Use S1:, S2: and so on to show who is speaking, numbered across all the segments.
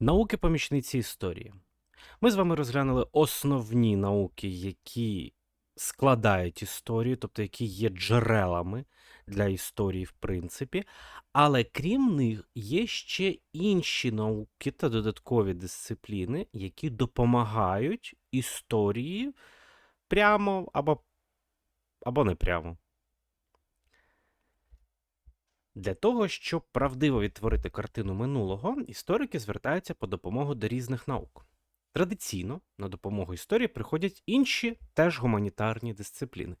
S1: Науки помічниці історії. Ми з вами розглянули основні науки, які складають історію, тобто які є джерелами для історії, в принципі. Але крім них, є ще інші науки та додаткові дисципліни, які допомагають історії прямо або, або не прямо. Для того, щоб правдиво відтворити картину минулого, історики звертаються по допомогу до різних наук. Традиційно на допомогу історії приходять інші теж гуманітарні дисципліни: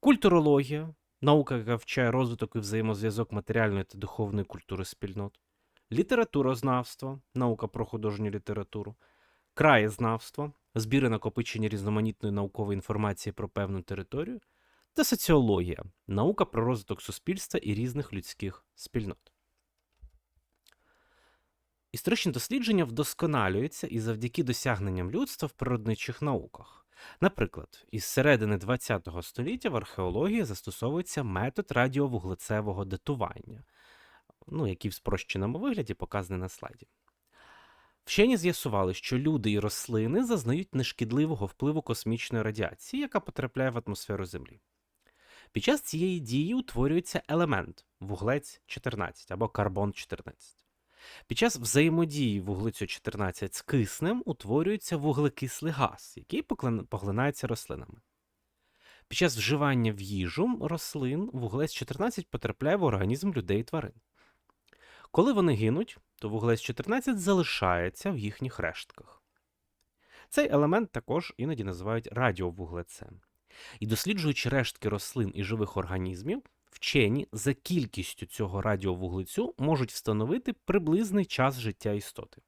S1: культурологія, наука, яка вчає розвиток і взаємозв'язок матеріальної та духовної культури спільнот, літературознавство, наука про художню літературу, краєзнавство, збір і накопичення різноманітної наукової інформації про певну територію, та соціологія наука про розвиток суспільства і різних людських спільнот. Історичні дослідження вдосконалюються і завдяки досягненням людства в природничих науках. Наприклад, із середини ХХ століття в археології застосовується метод радіовуглецевого датування, ну, який в спрощеному вигляді показаний на слайді. Вчені з'ясували, що люди і рослини зазнають нешкідливого впливу космічної радіації, яка потрапляє в атмосферу Землі. Під час цієї дії утворюється елемент вуглець 14 або карбон 14. Під час взаємодії вуглецю 14 з киснем утворюється вуглекислий газ, який поглинається рослинами. Під час вживання в їжу рослин вуглець 14 потрапляє в організм людей і тварин. Коли вони гинуть, то вуглець 14 залишається в їхніх рештках. Цей елемент також іноді називають радіовуглецем. І досліджуючи рештки рослин і живих організмів, вчені за кількістю цього радіовуглецю можуть встановити приблизний час життя істоти.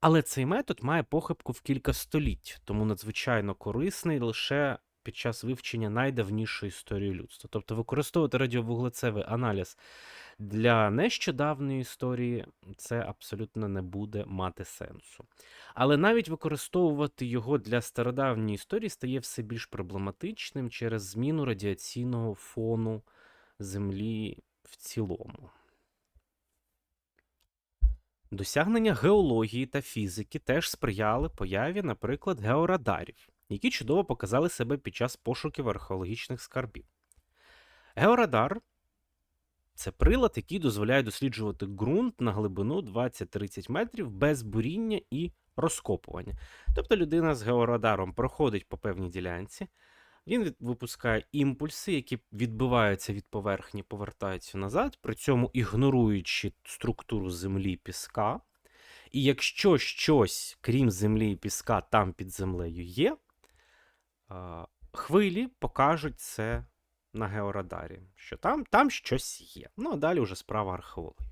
S1: Але цей метод має похибку в кілька століть, тому надзвичайно корисний лише під час вивчення найдавнішої історії людства. Тобто використовувати радіовуглецевий аналіз для нещодавньої історії це абсолютно не буде мати сенсу. Але навіть використовувати його для стародавньої історії стає все більш проблематичним через зміну радіаційного фону Землі в цілому. Досягнення геології та фізики теж сприяли появі, наприклад, георадарів, які чудово показали себе під час пошуків археологічних скарбів. Георадар це прилад, який дозволяє досліджувати ґрунт на глибину 20-30 метрів без буріння і розкопування. Тобто людина з георадаром проходить по певній ділянці, він випускає імпульси, які відбиваються від поверхні, повертаються назад, при цьому ігноруючи структуру землі піска. І якщо щось, крім землі і піска, там під землею є, хвилі покажуть це на георадарі, що там там щось є. Ну а далі вже справа археологів.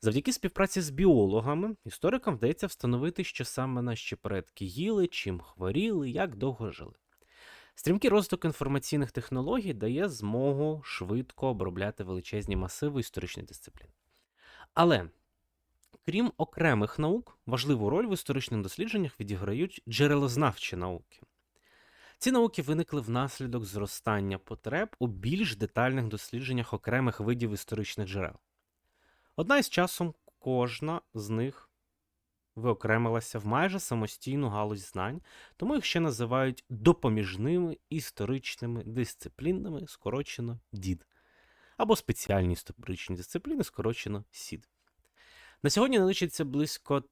S1: Завдяки співпраці з біологами, історикам вдається встановити, що саме наші предки їли, чим хворіли, як довго жили. Стрімкий розвиток інформаційних технологій дає змогу швидко обробляти величезні масиви історичних дисциплін. Але, крім окремих наук, важливу роль в історичних дослідженнях відіграють джерелознавчі науки. Ці науки виникли внаслідок зростання потреб у більш детальних дослідженнях окремих видів історичних джерел. Одна із часом кожна з них виокремилася в майже самостійну галузь знань, тому їх ще називають допоміжними історичними дисциплінами, скорочено ДІД, або спеціальні історичні дисципліни, скорочено СІД. На сьогодні наличиться близько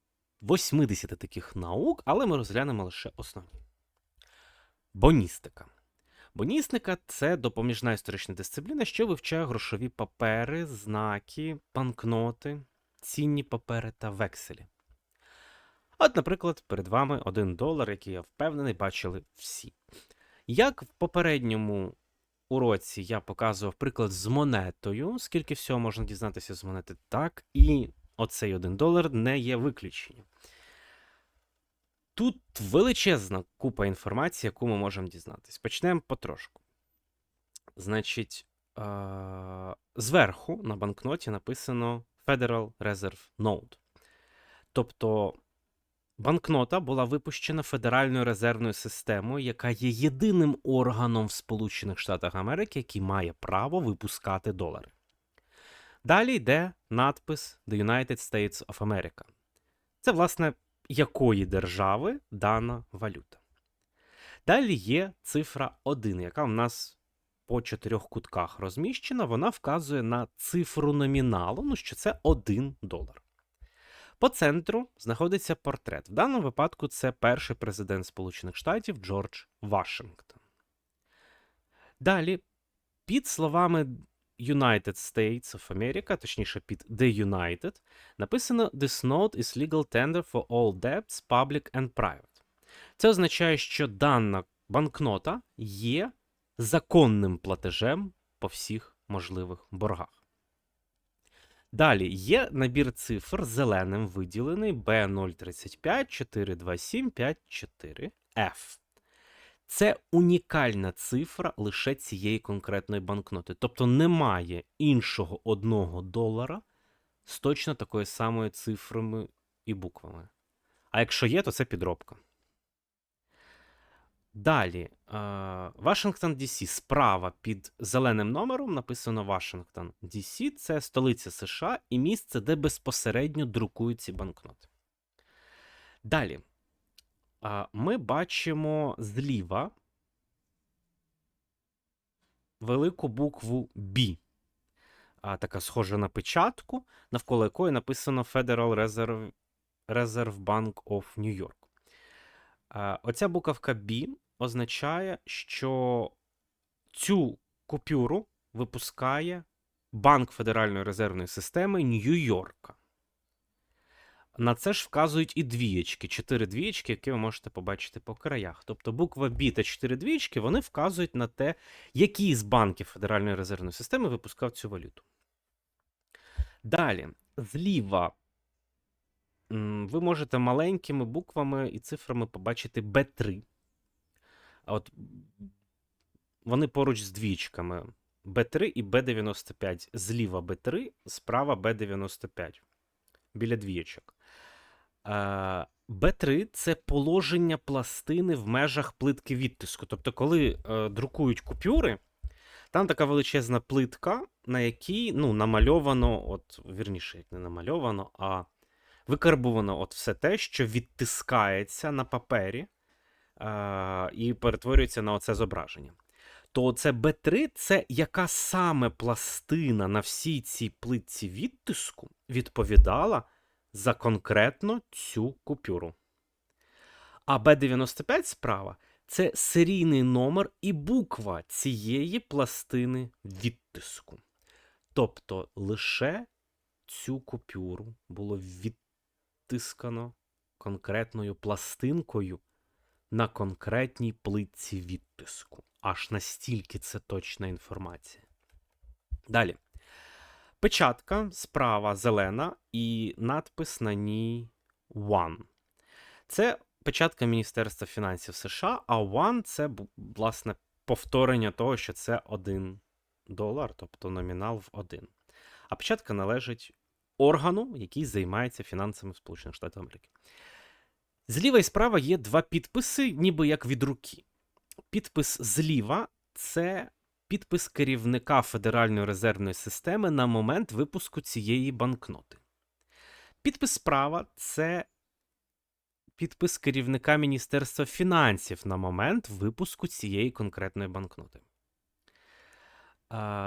S1: 80 таких наук, але ми розглянемо лише основні. Боністика. Боністика це допоміжна історична дисципліна, що вивчає грошові папери, знаки, банкноти, цінні папери та векселі. От, наприклад, перед вами один долар, який я впевнений, бачили всі. Як в попередньому уроці я показував приклад з монетою, скільки всього можна дізнатися з монети, так і оцей один долар не є виключенням. Тут величезна купа інформації, яку ми можемо дізнатися. Почнемо потрошку. Значить, е- зверху на банкноті написано Federal Reserve Note. Тобто банкнота була випущена Федеральною резервною системою, яка є єдиним органом в Сполучених Штатах Америки, який має право випускати долари. Далі йде надпис The United States of America. Це, власне, якої держави дана валюта. Далі є цифра 1, яка в нас по чотирьох кутках розміщена. Вона вказує на цифру номіналу, ну що це 1 долар. По центру знаходиться портрет. В даному випадку це перший президент Сполучених Штатів Джордж Вашингтон. Далі, під словами United States of America, точніше під The United, написано This note is legal tender for all debts, public and private. Це означає, що дана банкнота є законним платежем по всіх можливих боргах. Далі є набір цифр зеленим виділений B035 427 54 F. Це унікальна цифра лише цієї конкретної банкноти. Тобто немає іншого одного долара з точно такою самою цифрами і буквами. А якщо є, то це підробка. Далі, Вашингтон DC справа під зеленим номером написано Вашингтон DC це столиця США і місце, де безпосередньо друкують ці банкноти. Далі, ми бачимо зліва велику букву B. Така схожа на печатку, навколо якої написано Federal Reserve, Reserve Bank of New York. Оця буковка B означає, що цю купюру випускає Банк Федеральної резервної системи Нью-Йорка. На це ж вказують і двієчки, чотири двієчки, які ви можете побачити по краях. Тобто буква B та чотири двієчки вони вказують на те, який з банків Федеральної резервної системи випускав цю валюту. Далі, зліва, ви можете маленькими буквами і цифрами побачити B3. А от вони поруч з двічками B3 і B95. Зліва B3, справа B95. Біля двічок. B3 це положення пластини в межах плитки відтиску. Тобто, коли е, друкують купюри, там така величезна плитка, на якій ну, намальовано, от, вірніше, як не намальовано, а викарбовано от все те, що відтискається на папері е, і перетворюється на оце зображення. То це B3 це яка саме пластина на всій цій плитці відтиску відповідала за конкретно цю купюру. А B95 справа це серійний номер і буква цієї пластини відтиску. Тобто лише цю купюру було відтискано конкретною пластинкою на конкретній плитці відтиску. Аж настільки це точна інформація. Далі. Печатка справа зелена і надпис на ній One. Це печатка Міністерства фінансів США, а One це, власне, повторення того, що це 1 долар, тобто номінал в 1. А печатка належить органу, який займається фінансами Сполучених Штатів Америки. Зліва і справа є два підписи, ніби як від руки. Підпис зліва це підпис керівника Федеральної резервної системи на момент випуску цієї банкноти. Підпис справа це підпис керівника Міністерства фінансів на момент випуску цієї конкретної банкноти.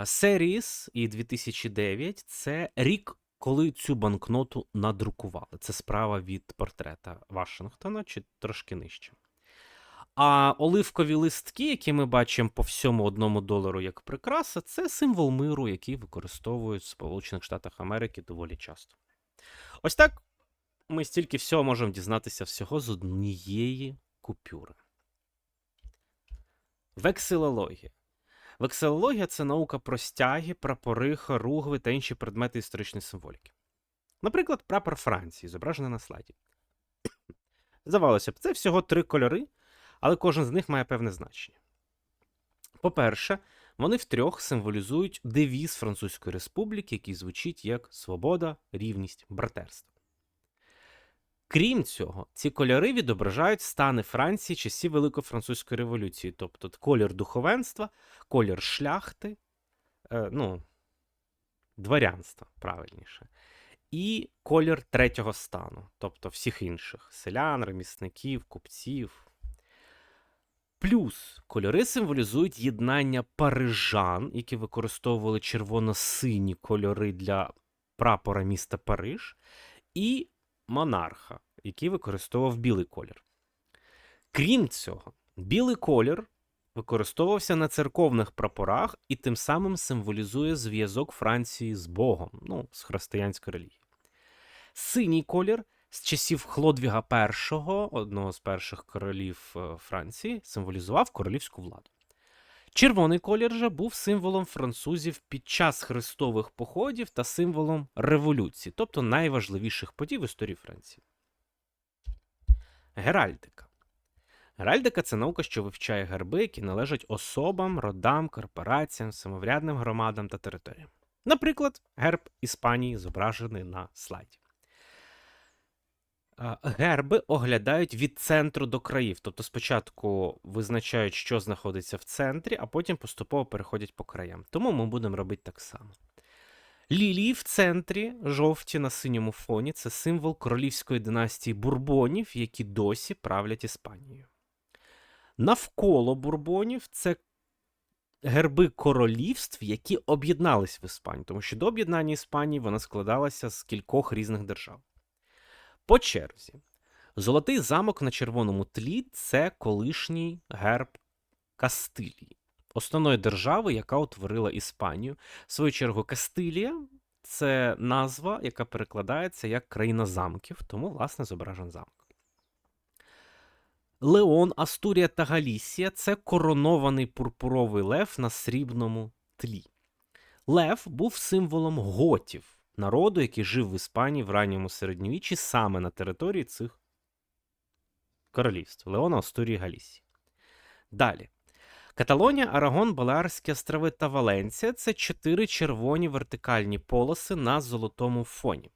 S1: Серіс і 2009 це рік коли цю банкноту надрукували. Це справа від портрета Вашингтона чи трошки нижче. А оливкові листки, які ми бачимо по всьому одному долару як прикраса, це символ миру, який використовують в Сполучених Штатах Америки доволі часто. Ось так ми стільки всього можемо дізнатися всього з однієї купюри. Вексилологія. Вексилологія це наука про стяги, прапори, хоругви та інші предмети історичної символіки. Наприклад, прапор Франції, зображений на слайді. Здавалося б, це всього три кольори, але кожен з них має певне значення. По-перше, вони втрьох символізують девіз Французької республіки, який звучить як свобода, рівність, братерство. Крім цього, ці кольори відображають стани Франції часів Великої Французької революції, тобто колір духовенства, колір шляхти, е, ну, дворянства, правильніше, і колір третього стану, тобто всіх інших селян, ремісників, купців. Плюс кольори символізують єднання парижан, які використовували червоно-сині кольори для прапора міста Париж, і монарха, який використовував білий колір. Крім цього, білий колір використовувався на церковних прапорах і тим самим символізує зв'язок Франції з Богом, ну, з християнської релігії. Синій колір з часів Хлодвіга І, одного з перших королів е, Франції, символізував королівську владу. Червоний колір же був символом французів під час хрестових походів та символом революції, тобто найважливіших подій в історії Франції. Геральдика. Геральдика це наука, що вивчає герби, які належать особам, родам, корпораціям, самоврядним громадам та територіям. Наприклад, герб Іспанії зображений на слайді. Герби оглядають від центру до країв, тобто спочатку визначають, що знаходиться в центрі, а потім поступово переходять по краям. Тому ми будемо робити так само. Лілії в центрі, жовті на синьому фоні це символ королівської династії бурбонів, які досі правлять Іспанією. Навколо бурбонів це герби королівств, які об'єднались в Іспанії, тому що до об'єднання Іспанії вона складалася з кількох різних держав. По черзі, золотий замок на червоному тлі це колишній герб Кастилії, основної держави, яка утворила Іспанію. В свою чергу, Кастилія це назва, яка перекладається як країна замків, тому, власне, зображен замок. Леон, Астурія та Галісія це коронований пурпуровий лев на срібному тлі. Лев був символом готів, народу, який жив в Іспанії в ранньому середньовіччі саме на території цих королівств Леона, Астурії, Галісії. Далі. Каталонія, Арагон, Балеарські острови та Валенція це чотири червоні вертикальні полоси на золотому фоні.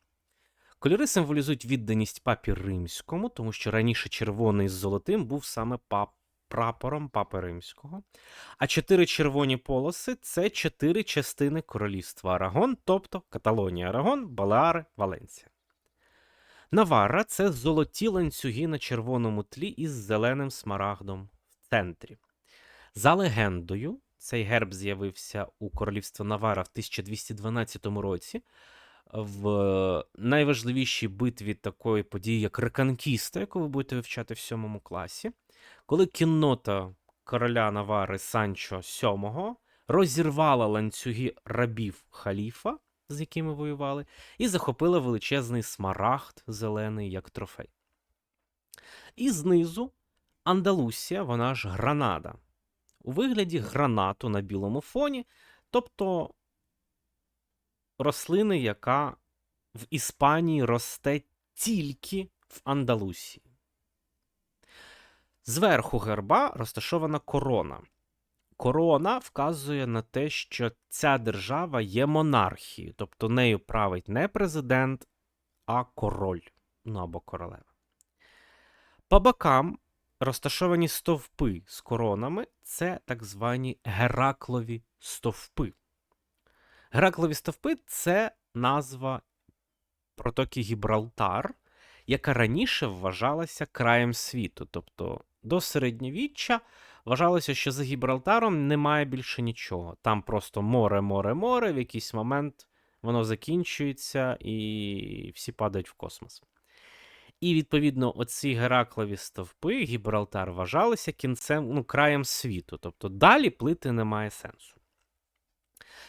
S1: Кольори символізують відданість папі римському, тому що раніше червоний з золотим був саме пап, прапором папи римського. А чотири червоні полоси це чотири частини королівства Арагон, тобто Каталонія, Арагон, Балеари, Валенція. Наварра це золоті ланцюги на червоному тлі із зеленим смарагдом в центрі. За легендою, цей герб з'явився у королівства Навара в 1212 році в найважливішій битві такої події, як Реконкіста, яку ви будете вивчати в сьомому класі, коли кіннота короля Навари Санчо VII розірвала ланцюги рабів халіфа, з якими воювали, і захопила величезний смарагд зелений як трофей. І знизу Андалусія, вона ж Гранада, у вигляді гранату на білому фоні, тобто рослини, яка в Іспанії росте тільки в Андалусії. Зверху герба розташована корона. Корона вказує на те, що ця держава є монархією, тобто нею править не президент, а король ну або королева. По бокам розташовані стовпи з коронами це так звані Гераклові стовпи. Гераклові стовпи це назва протоки Гібралтар, яка раніше вважалася краєм світу. Тобто до середньовіччя вважалося, що за Гібралтаром немає більше нічого. Там просто море, море, море, в якийсь момент воно закінчується і всі падають в космос. І, відповідно, оці Гераклові стовпи, Гібралтар вважалися кінцем, ну, краєм світу. Тобто далі плити немає сенсу.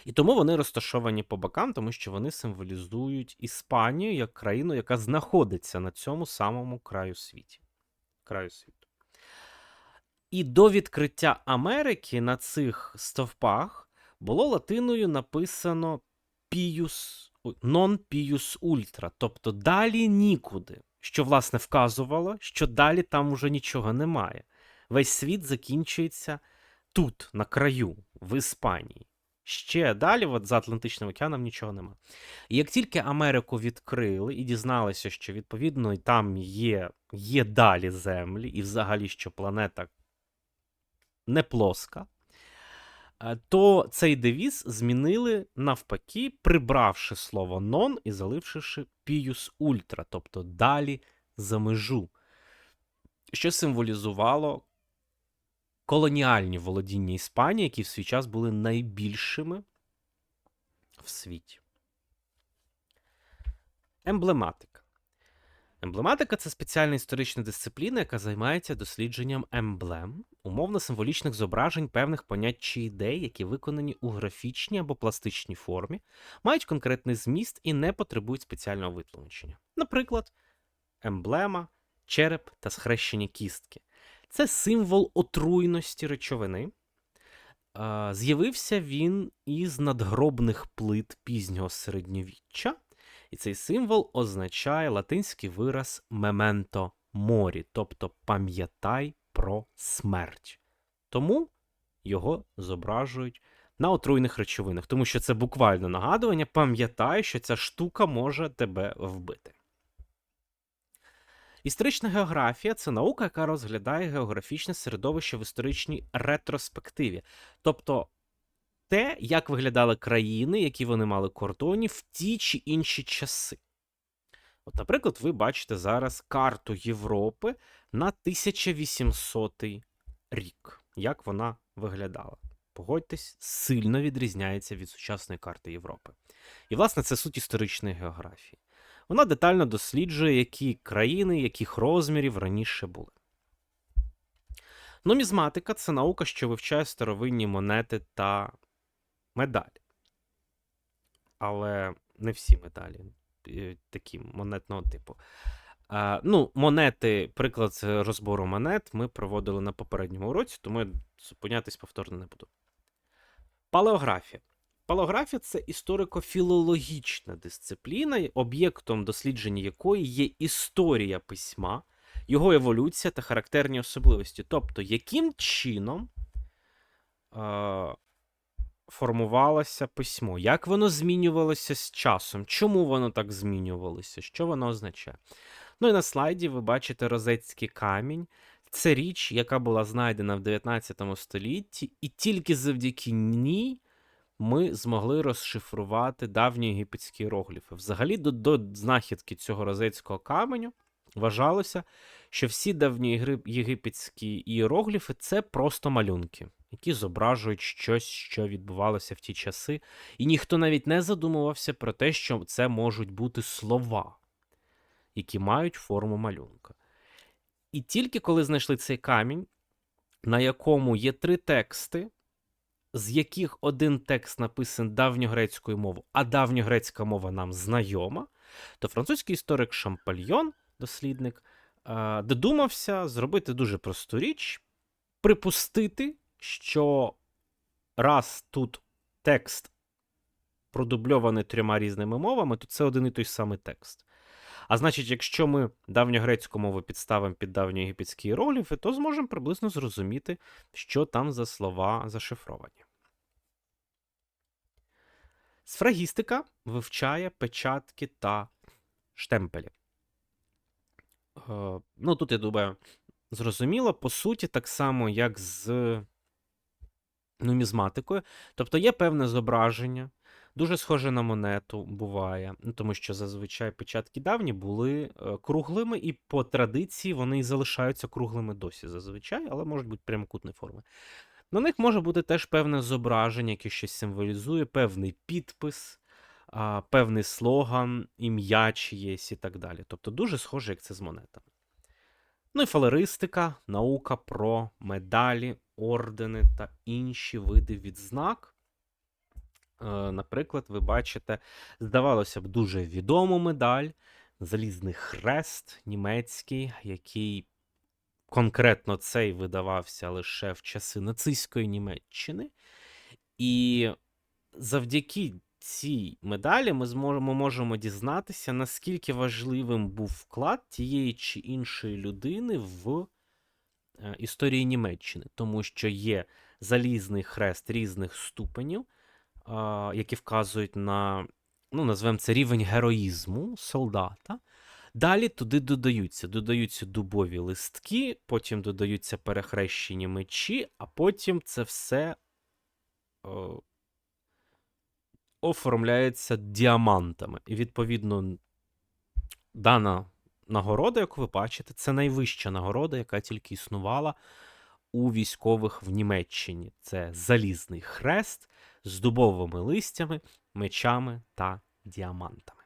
S1: І тому вони розташовані по бокам, тому що вони символізують Іспанію як країну, яка знаходиться на цьому самому краю світі. краю світу. І до відкриття Америки на цих стовпах було латиною написано Pius, non pius ultra, тобто далі нікуди, що, власне, вказувало, що далі там уже нічого немає. Весь світ закінчується тут, на краю, в Іспанії. Ще далі, от за Атлантичним океаном, нічого нема. І як тільки Америку відкрили і дізналися, що відповідно там є є далі землі, і взагалі що планета не плоска, е, то цей девіз змінили навпаки, прибравши слово нон і заливши піюс ультра, тобто далі за межу, що символізувало колоніальні володіння Іспанії, які в свій час були найбільшими в світі. Емблематика. Емблематика це спеціальна історична дисципліна, яка займається дослідженням емблем, умовно-символічних зображень певних понять чи ідей, які виконані у графічній або пластичній формі, мають конкретний зміст і не потребують спеціального витлумачення. Наприклад, емблема, череп та схрещені кістки. Це символ отруйності речовини. З'явився він із надгробних плит пізнього середньовіччя, і цей символ означає латинський вираз memento mori, тобто пам'ятай про смерть. Тому його зображують на отруйних речовинах, тому що це буквально нагадування, пам'ятай, що ця штука може тебе вбити. Історична географія це наука, яка розглядає географічне середовище в історичній ретроспективі. Тобто те, як виглядали країни, які вони мали кордоні в ті чи інші часи. От, наприклад, ви бачите зараз карту Європи на 1800 рік. Як вона виглядала? Погодьтесь, сильно відрізняється від сучасної карти Європи. І, власне, це суть історичної географії. Вона детально досліджує, які країни, яких розмірів раніше були. Нумізматика це наука, що вивчає старовинні монети та медалі. Але не всі медалі е, такі монетного типу. А, ну, монети, приклад розбору монет ми проводили на попередньому уроці, тому я зупинятись повторно не буду. Палеографія. Палеографія це історико-філологічна дисципліна, об'єктом дослідження якої є історія письма, його еволюція та характерні особливості. Тобто, яким чином е, формувалося письмо, як воно змінювалося з часом, чому воно так змінювалося, що воно означає. Ну і на слайді ви бачите розецький камінь. Це річ, яка була знайдена в 19 столітті, і тільки завдяки ній ми змогли розшифрувати давні єгипетські іерогліфи. Взагалі, до, до знахідки цього розецького каменю вважалося, що всі давні єгипетські іерогліфи це просто малюнки, які зображують щось, що відбувалося в ті часи, і ніхто навіть не задумувався про те, що це можуть бути слова, які мають форму малюнка. І тільки коли знайшли цей камінь, на якому є три тексти, з яких один текст написаний давньогрецькою мовою, а давньогрецька мова нам знайома, то французький історик Шампальйон, дослідник, е, додумався зробити дуже просту річ, припустити, що раз тут текст продубльований трьома різними мовами, то це один і той самий текст. А значить, якщо ми давньогрецьку мову підставимо під давньоєгипетські іерогліфи, то зможемо приблизно зрозуміти, що там за слова зашифровані. Сфрагістика вивчає печатки та штемпелі. Е, ну, тут, я думаю, зрозуміло, по суті, так само, як з нумізматикою. Тобто є певне зображення, дуже схоже на монету буває, ну, тому що зазвичай печатки давні були е, круглими, і по традиції вони і залишаються круглими досі зазвичай, але можуть бути прямокутної форми. На них може бути теж певне зображення, яке щось символізує, певний підпис, певний слоган, ім'я чиєсь і так далі. Тобто дуже схоже, як це з монетами. Ну і фалеристика, наука про медалі, ордени та інші види відзнак. Е, Наприклад, ви бачите, здавалося б, дуже відому медаль, залізний хрест німецький, який конкретно цей видавався лише в часи нацистської Німеччини. І завдяки цій медалі ми зможемо можемо дізнатися, наскільки важливим був вклад тієї чи іншої людини в е, історії Німеччини, тому що є залізний хрест різних ступенів, які вказують на, ну, назвемо це рівень героїзму солдата. Далі туди додаються, додаються дубові листки, потім додаються перехрещені мечі, а потім це все е, оформляється діамантами. І, відповідно, дана нагорода, яку ви бачите, це найвища нагорода, яка тільки існувала у військових в Німеччині. Це залізний хрест з дубовими листями, мечами та діамантами.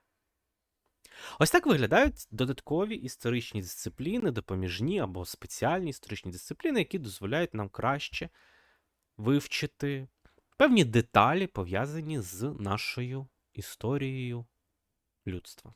S1: Ось так виглядають додаткові історичні дисципліни, допоміжні або спеціальні історичні дисципліни, які дозволяють нам краще вивчити певні деталі, пов'язані з нашою історією людства.